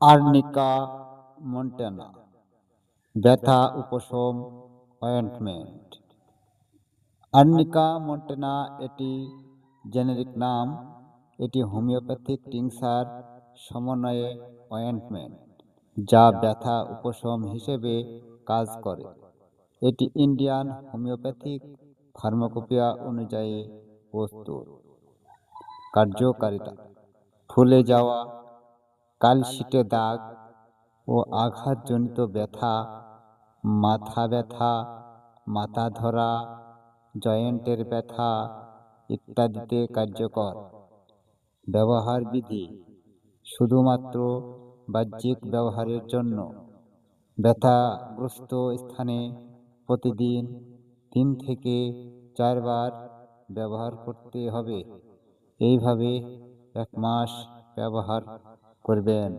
Arnica montana. ব্যথা, উপশম, ointment. Arnica montana এটি জেনেরিক নাম, এটি হোমিওপ্যাথিক টিংসার সমন্বয়ে অয়েন্টমেন্ট, যা ব্যথা, উপশম হিসেবে কাজ করে। এটি ইন্ডিয়ান হোমিওপ্যাথিক ফার্মাকোপিয়া অনুযায়ী প্রস্তুত। কার্যকারিতা, ফুলে যাওয়া কালশিটে দাগ ও আঘাতজনিত ব্যথা, মাথা ব্যথা, মাথা ধরা, জয়েন্টের ব্যথা ইত্যাদিতে কার্যকর। ব্যবহার বিধি শুধুমাত্র বাহ্যিক ব্যবহারের জন্য। ব্যথাগ্রস্ত স্থানে প্রতিদিন তিন থেকে চারবার ব্যবহার করতে হবে। এইভাবে এক মাস ব্যবহার করবেন।